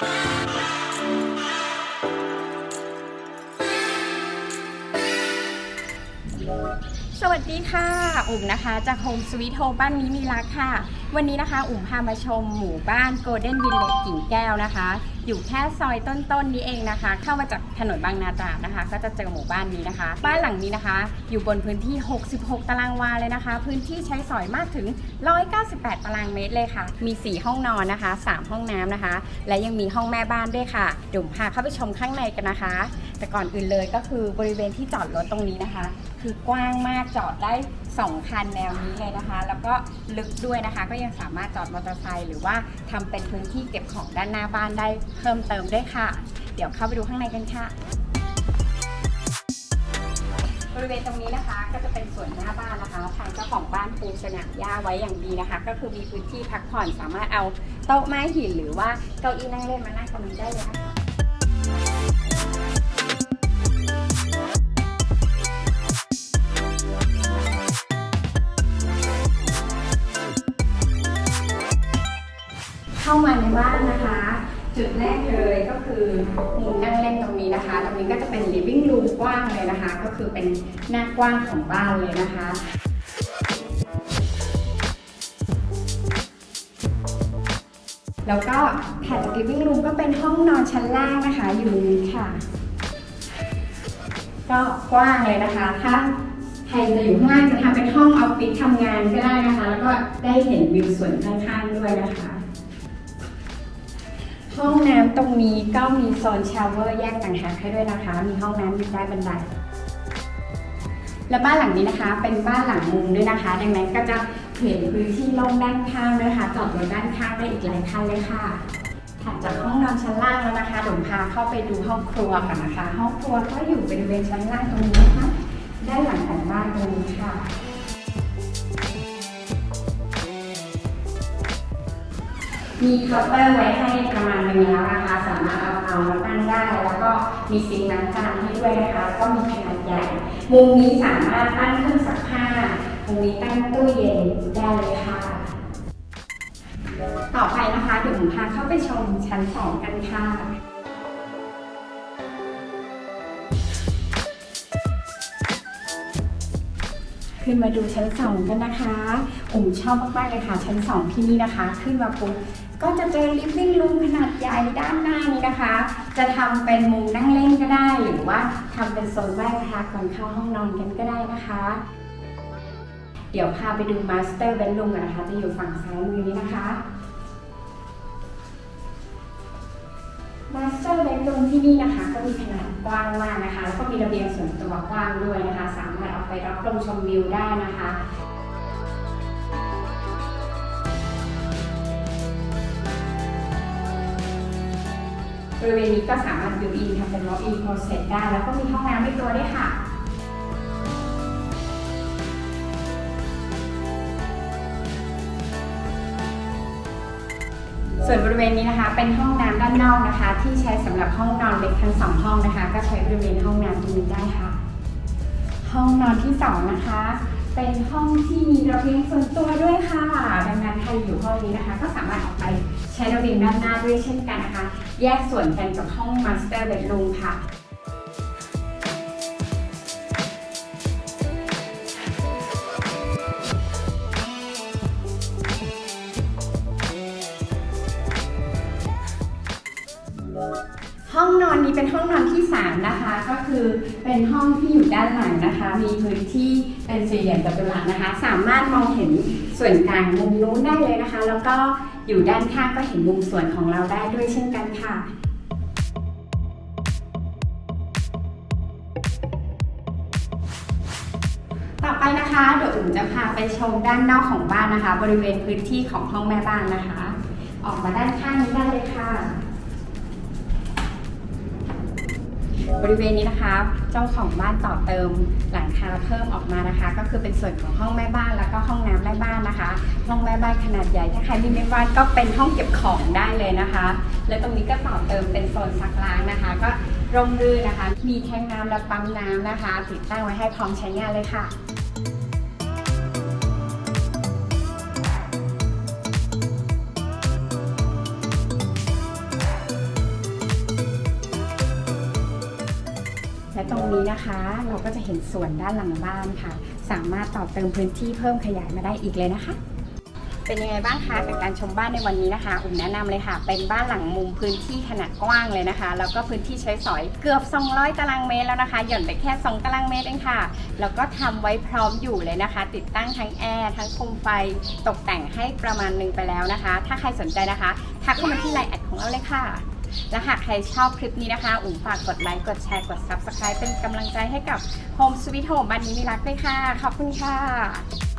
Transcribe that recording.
สวัสดีค่ะ อุ๋มนะคะจากโฮมสวีทโฮมบ้านนี้มีรักค่ะ วันนี้นะคะ อุ๋มพามาชมหมู่บ้านโกลเด้นวิลเลจกิ่งแก้วนะคะ อยู่แค่ซอยต้นๆนี้เองนะคะ เข้ามาจากถนนบางนาตราดนะคะ ก็จะเจอหมู่บ้านนี้นะคะ บ้านหลังนี้นะคะ อยู่บนพื้นที่ 66 ตารางวาเลยนะคะ พื้นที่ใช้สอยมากถึง 198 ตารางเมตรเลยค่ะ มี 4 ห้องนอนนะคะ 3 ห้องน้ำนะคะ และยังมีห้องแม่บ้านด้วยค่ะเดี๋ยวพาเข้าไปชมข้างในกันนะคะ แต่ก่อนอื่นเลยก็คือบริเวณที่จอดรถตรงนี้นะคะ คือกว้างมากจอดได้ 2 คันแนวนี้เลยนะคะ แล้วก็ลึกด้วยนะคะ ก็ยังสามารถจอดมอเตอร์ไซค์หรือว่าทำเป็นพื้นที่เก็บของด้านหน้าบ้านได้เพิ่มเติมด้วยค่ะ เดี๋ยวเข้าไปดูข้างในกันค่ะ บริเวณตรงนี้นะคะก็จะเป็นส่วนหน้าบ้านนะคะทางเจ้าของบ้านปูสนามหญ้าไว้อย่างดีนะคะ ก็คือมีพื้นที่พักผ่อนสามารถเอาโต๊ะไม้หินหรือว่าเก้าอี้นั่งเล่นมานั่งตรงนี้ได้เลยนะคะ จุดแรกเลยก็คือมุมนั่งเล่นตรงนี้นะคะ ตรงนี้ก็จะเป็น living room กว้างเลยนะคะ ก็คือเป็นหน้ากว้างของบ้านเลยนะคะแล้วก็ถัดจาก living room ก็เป็นห้องนอนชั้นล่างนะคะ อยู่นี้ค่ะ ก็กว้างเลยนะคะ ถ้าใครจะอยู่ข้างล่างจะทำเป็นห้องออฟฟิศทำงานก็ได้นะคะ แล้วก็ได้เห็นวิวสวนข้างๆด้วยนะคะ ห้องน้ำตรงนี้ก็มีโซนชาวเวอร์แยกต่างหากให้ด้วยนะคะ มีห้องน้ำอยู่ใต้บันได และบ้านหลังนี้นะคะ เป็นบ้านหลังมุมด้วยนะคะ ดังนั้นก็จะเห็นพื้นที่โล่งด้านข้างด้วยนะคะจอดรถด้านข้างได้อีกหลายคันเลยค่ะถัดจากห้องนอนชั้นล่างแล้วนะคะเดี๋ยวพาเข้าไปดูห้องครัวกันนะคะ ห้องครัวก็อยู่บริเวณชั้นล่างตรงนี้นะคะด้านหลังของบ้านตรงนี้ค่ะ มีเคาน์เตอร์ไว้ให้ประมาณนึงแล้วนะคะสามารถเอาเอามาตั้งได้ แล้วก็มีซิงค์ล้างจานให้ด้วยนะคะ ก็มีขนาดใหญ่ มุมนี้สามารถตั้งเครื่องซักผ้า มุมนี้ตั้งตู้เย็นได้เลยค่ะ ต่อไปนะคะเดี๋ยวผมพาเข้าไปชมชั้นสองกันค่ะขึ้นมาดูชั้นสองกันนะคะผมชอบมากๆเลยค่ะ ชั้นสองที่นี่นะคะ ขึ้นมาปุ๊บ ก็จะเจอลิฟ i ิ g ง o ูมขนาดใหญ่ด้านหน้านี้นะคะ จะทำเป็นมุมนั่งเล่นก็ได้ หรือว่าทำเป็นโซนไหว้พระก่อนเข้าห้องนอนกันก็ได้นะคะ เดี๋ยวพาไปดูมาสเตอร์เบด o ูมกันนะคะ จะอยู่ฝั่งซ้ายมือนี้นะคะมาสเตอร์เบด o ูมที่นี่นะคะ ก็มีขนาดกว้างมากนะคะ แล้วก็มีระเบียงส่วนตัวกว้างด้วยนะคะ สามารถเอาไปรับลมชมวิวได้นะคะ บริเวณนี้ก็สามารถบิวอินทำเป็น walk in closet ได้ แล้วก็มีห้องน้ำในตัวด้วยค่ะส่วนบริเวณนี้นะคะ เป็นห้องน้ำด้านนอกนะคะ ที่ใช้สำหรับห้องนอนเล็กทั้งสองห้องนะคะ ก็ใช้บริเวณห้องน้ำตรงนี้ได้ค่ะ ห้องนอนที่สองนะคะ เป็นห้องที่มีระเบียงส่วนตัวด้วยค่ะ ดังนั้นใครอยู่ห้องนี้นะคะ ก็สามารถออกไปใช้ระเบียงด้านหน้าด้วยเช่นกันนะคะ แยกส่วนกันกับห้องมาสเตอร์เบดรูมค่ะ ห้องนอนนี้เป็นห้องนอนที่ 3 นะคะ ก็คือเป็นห้องที่อยู่ด้านหลังนะคะ มีพื้นที่เป็นสี่เหลี่ยมจัตุรัสนะคะ สามารถมองเห็นส่วนกลางมุมนู้นได้เลยนะคะ แล้วก็อยู่ด้านข้างก็เห็นมุมสวนของเราได้ด้วยเช่นกันค่ะต่อไปนะคะเดี๋ยวอุ่มจะพาไปชมด้านนอกของบ้านนะคะ บริเวณพื้นที่ของห้องแม่บ้านนะคะ ออกมาด้านข้างนี้ได้เลยค่ะ บริเวณนี้นะคะ เจ้าของบ้านต่อเติมหลังคาเพิ่มออกมานะคะ ก็คือเป็นส่วนของห้องแม่บ้านแล้วก็ห้องน้ำแม่บ้านนะคะ ห้องแม่บ้านขนาดใหญ่ถ้าใครมีแม่บ้านก็เป็นห้องเก็บของได้เลยนะคะ และตรงนี้ก็ต่อเติมเป็นโซนซักล้างนะคะ ก็ร่มรื่นนะคะ มีแทงน้ำและปั๊มน้ำนะคะ ติดตั้งไว้ให้พร้อมใช้งานเลยค่ะ นี้นะคะ เราก็จะเห็นส่วนด้านหลังบ้านค่ะ สามารถต่อเติมพื้นที่เพิ่มขยายมาได้อีกเลยนะคะ เป็นยังไงบ้างคะกับการชมบ้านในวันนี้นะคะ อุ่มแนะนำเลยค่ะ เป็นบ้านหลังมุมพื้นที่ขนาดกว้างเลยนะคะ แล้วก็พื้นที่ใช้สอยเกือบ 200 ตารางเมตรแล้วนะคะ หย่อนไปแค่ 2 ตารางเมตรเองค่ะ แล้วก็ทำไว้พร้อมอยู่เลยนะคะ ติดตั้งทั้งแอร์ทั้งโคมไฟตกแต่งให้ประมาณหนึงไปแล้วนะคะ ถ้าใครสนใจนะคะทักเข้ามาที่ไลน์แอดของเราเลยค่ะ และหากใครชอบคลิปนี้นะคะ อุ๋มฝากกดไลค์ กดแชร์ กด Subscribe เป็นกำลังใจให้กับ Home Sweet Home บ้านนี้มีรักด้วยค่ะ ขอบคุณค่ะ